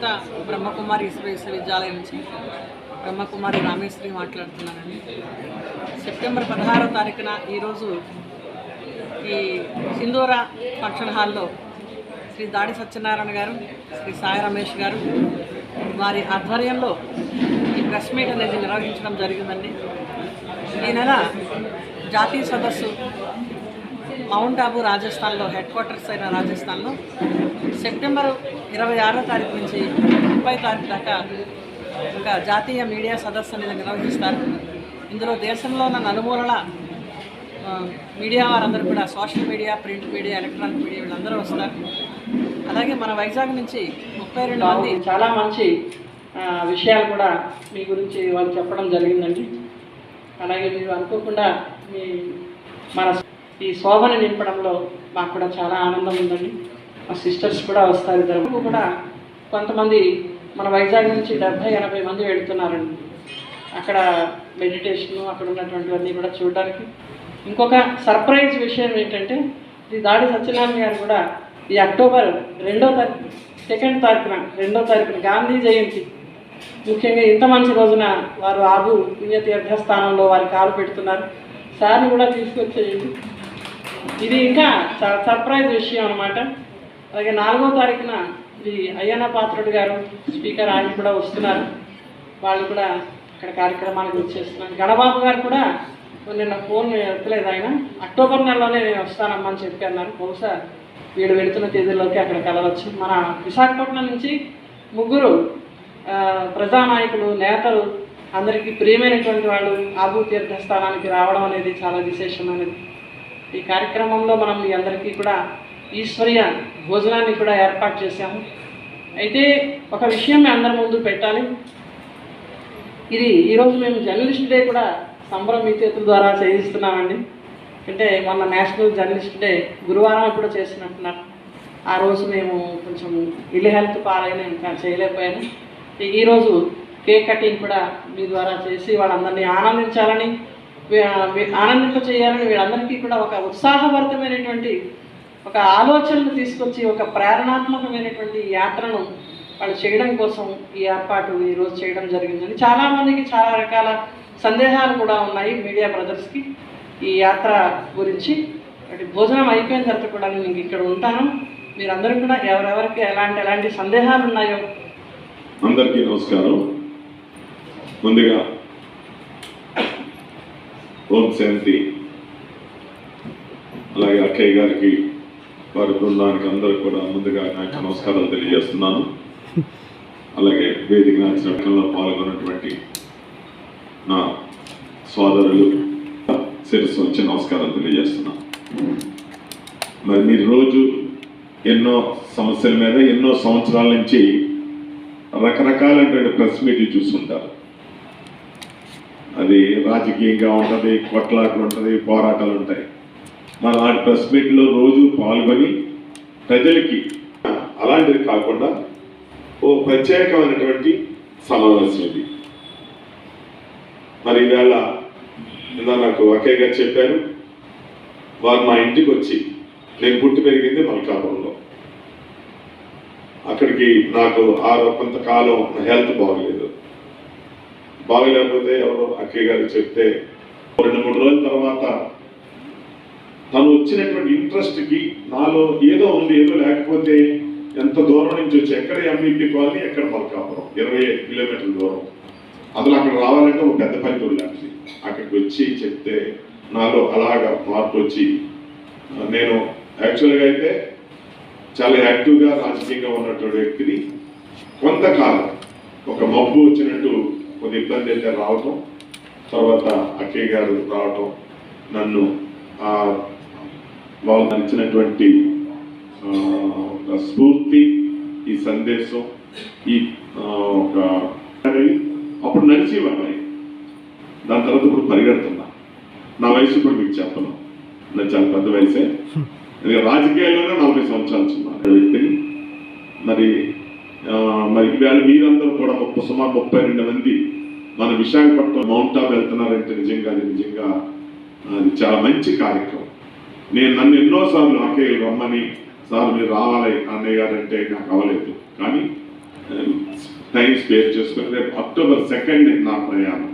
సంగీత బ్రహ్మకుమారి విశ్వవిద్యాలయం నుంచి బ్రహ్మకుమారి రామేశ్వరి మాట్లాడుతున్నానండి. సెప్టెంబర్ పదహారో తారీఖున ఈరోజు ఈ సింధూరా ఫంక్షన్ హాల్లో శ్రీ దాడి సత్యనారాయణ గారు శ్రీ సాయి రమేష్ గారు వారి ఆధ్వర్యంలో ఈ ప్రెస్ మీట్ అనేది నిర్వహించడం జరిగిందండి. ఈ నెల జాతీయ సదస్సు మౌంట్ ఆబు రాజస్థాన్లో హెడ్ క్వార్టర్స్ అయిన రాజస్థాన్లో సెప్టెంబర్ ఇరవై ఆరో తారీఖు నుంచి ముప్పై తారీఖు దాకా ఒక జాతీయ మీడియా సదస్సు అనేది నిర్వహిస్తారు. ఇందులో దేశంలో ఉన్న నలుమూలల మీడియా వారందరూ కూడా social media print media electronic media వీళ్ళందరూ వస్తారు. అలాగే మన వైజాగ్ నుంచి ముప్పై రెండు మంది చాలా మంచి విషయాలు కూడా మీ గురించి వాళ్ళు చెప్పడం జరిగిందండి. అలాగే మీరు అనుకోకుండా మీ మన ఈ శోభని నింపడంలో మాకు కూడా చాలా ఆనందం ఉందండి. మా సిస్టర్స్ కూడా వస్తారు ఇద్దరు కూడా. కొంతమంది మన వైజాగ్ నుంచి డెబ్భై ఎనభై మంది వెళుతున్నారండి. అక్కడ మెడిటేషను అక్కడ ఉన్నటువంటివన్నీ కూడా చూడడానికి. ఇంకొక సర్ప్రైజ్ విషయం ఏంటంటే ఈ దాడి సత్యనారాయణ గారు కూడా ఈ అక్టోబర్ రెండో తారీఖు సెకండ్ తారీఖున రెండో తారీఖున గాంధీ జయంతి. ముఖ్యంగా ఇంత మంచి రోజున వారు ఆబు పుణ్యతీర్థ స్థానంలో వారి కాలు పెడుతున్నారు. సార్ని కూడా తీసుకొచ్చేయండి. ఇది ఇంకా సర్ప్రైజ్ విషయం అనమాట అలాగే నాలుగో తారీఖున ఈ అయ్యన్న పాత్రుడు గారు స్పీకర్ ఆయన కూడా వస్తున్నారు. వాళ్ళు కూడా ఇక్కడ కార్యక్రమానికి వచ్చేస్తున్నారు. గణబాబు గారు కూడా నిన్న ఫోన్ ఎత్తలేదు ఆయన. అక్టోబర్ నెలలోనే నేను వస్తానమ్మా అని చెప్పి అన్నారు. బహుశా వీడు వెళుతున్న తేదీలోకి అక్కడ కలవచ్చు. మన విశాఖపట్నం నుంచి ముగ్గురు ప్రజానాయకులు నేతలు అందరికీ ప్రియమైనటువంటి వాళ్ళు ఆబు తీర్థస్థానానికి రావడం అనేది చాలా విశేషమైనది. ఈ కార్యక్రమంలో మనం మీ అందరికీ కూడా ఈశ్వర్య భోజనాన్ని కూడా ఏర్పాటు చేశాము. అయితే ఒక విషయం మీ అందరి ముందు పెట్టాలి. ఇది ఈరోజు మేము జర్నలిస్ట్ డే కూడా సంబరం చేతుల ద్వారా చేయిస్తున్నామండి. అంటే మొన్న నేషనల్ జర్నలిస్ట్ డే గురువారం కూడా చేసినట్టున్నారు. ఆ రోజు మేము కొంచెం ఇల్లు హెల్త్ పాలైన ఇంకా చేయలేకపోయాను ఈరోజు కేక్ కటింగ్ కూడా మీ ద్వారా చేసి వాళ్ళందరినీ ఆనందించాలని ఆనందింప చేయాలని వీళ్ళందరికీ కూడా ఒక ఉత్సాహభరితమైనటువంటి ఒక ఆలోచనలు తీసుకొచ్చి ఒక ప్రేరణాత్మకమైనటువంటి యాత్రను వాళ్ళు చేయడం కోసం ఈ ఏర్పాటు ఈరోజు చేయడం జరిగిందని చాలామందికి చాలా రకాల సందేహాలు కూడా ఉన్నాయి మీడియా బ్రదర్స్కి ఈ యాత్ర గురించి. అంటే భోజనం అయిపోయిన తర్వాత కూడా నేను ఇక్కడ ఉంటాను. మీరందరూ కూడా ఎవరెవరికి ఎలాంటి ఎలాంటి సందేహాలు ఉన్నాయో అందరికీ నమస్కారం. ముందుగా ఓం శాంతి. అలాగే అక్కయ్య గారికి వారి బృందానికి అందరూ కూడా ముందుగా నా నమస్కారాలు తెలియజేస్తున్నాను. అలాగే వేదిక నాచనలో పాల్గొన్నటువంటి నా సోదరులు శిరస్సు వచ్చి నమస్కారాలు తెలియజేస్తున్నాను. మరి మీరు రోజు ఎన్నో సమస్యల మీద ఎన్నో సంవత్సరాల నుంచి రకరకాలైనటువంటి ప్రెస్ మీట్లు చూస్తుంటారు. అది రాజకీయంగా ఉంటుంది కొట్లాటలు ఉంటుంది పోరాటాలు ఉంటాయి. మన అలాంటి ప్రెస్ మీట్లో రోజు పాల్గొని ప్రజలకి అలాంటిది కాకుండా ఓ ప్రత్యేకమైనటువంటి సమావేశం ఇది. మరి ఈవేళ ఇందా నాకు ఒకే గారు చెప్పారు వారు మా ఇంటికి వచ్చి నేను పుట్టి పెరిగింది మల్కాపురంలో. అక్కడికి నాకు ఆరో కొంతకాలం నా హెల్త్ బాగలేదు. బాగలేకపోతే ఎవరో అక్కయ్య గారు చెప్తే రెండు మూడు రోజుల తర్వాత తను వచ్చినటువంటి ఇంట్రెస్ట్కి నాలో ఏదో ఉంది ఏదో లేకపోతే ఎంత దూరం నుంచి వచ్చి ఎక్కడ ఎంఈపీ కాలనీ ఎక్కడ మల్కాపురం? ఇరవై ఐదు కిలోమీటర్ల దూరం. అసలు అక్కడ రావాలంటే ఒక పెద్ద పని లాంటిది. అక్కడికి వచ్చి చెప్తే నాలో అలాగా మార్పు వచ్చి నేను యాక్చువల్గా అయితే చాలా యాక్టివ్గా రాజకీయంగా ఉన్నటువంటి వ్యక్తిని కొంతకాలం ఒక మబ్బు వచ్చినట్టు కొద్ది ఇబ్బంది అయితే రావటం తర్వాత అక్కయ్య గారు రావటం నన్ను వాళ్ళు ఇచ్చినటువంటి ఒక స్ఫూర్తి ఈ సందేశం ఈ ఒక అప్పుడు నడిచేవాడిని దాని తర్వాత ఇప్పుడు పరిగెడుతున్నా. నా వయసు ఇప్పుడు మీకు చెప్పను. నాకు చాలా పెద్ద వయసే. ఇది రాజకీయాల్లోనే నలభై సంవత్సరాలు చిన్న వ్యక్తిని మరి మరి ఇవాళ మీరందరూ కూడా ముప్పై సుమారు ముప్పై రెండు మంది మన విశాఖపట్నం మౌంట్ వెళ్తున్నారంటే నిజంగా అది నిజంగా అది చాలా మంచి కార్యక్రమం. నేను నన్ను ఎన్నోసార్లు అక్కయ్య రమ్మని సార్ మీరు రావాలి అన్నయ్య గారు అంటే నాకు అవ్వలేదు. కానీ టైం స్పేర్ చేసుకుని రేపు అక్టోబర్ సెకండ్ నా ప్రయాణం.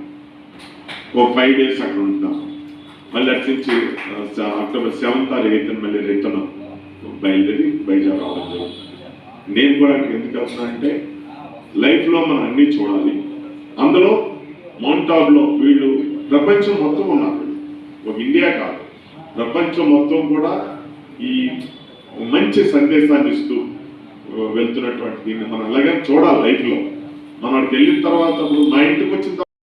ఓ ఫైవ్ డేస్ అక్కడ ఉంటాం. మళ్ళీ అటు నుంచి అక్టోబర్ సెవెంత్ ఆర్ ఎయిత్ మళ్ళీ రిటర్న్ బయలుదేరి బయలుదేరి రావడం జరుగుతుంది నేను కూడా ఎందుకు వెళ్తున్నా అంటే లైఫ్లో మనం అన్నీ చూడాలి. అందులో మౌంటాబ్లో వీళ్ళు ప్రపంచం మొత్తం ఉన్నారు. ఒక ఇండియా కాదు. ప్రపంచం మొత్తం కూడా ఈ మంచి సందేశాన్ని ఇస్తూ వెళ్తున్నటువంటి దీన్ని మనం అలాగే చూడాలి లైఫ్లో. మనం అక్కడికి వెళ్ళిన తర్వాత మా ఇంటికి వచ్చిన తర్వాత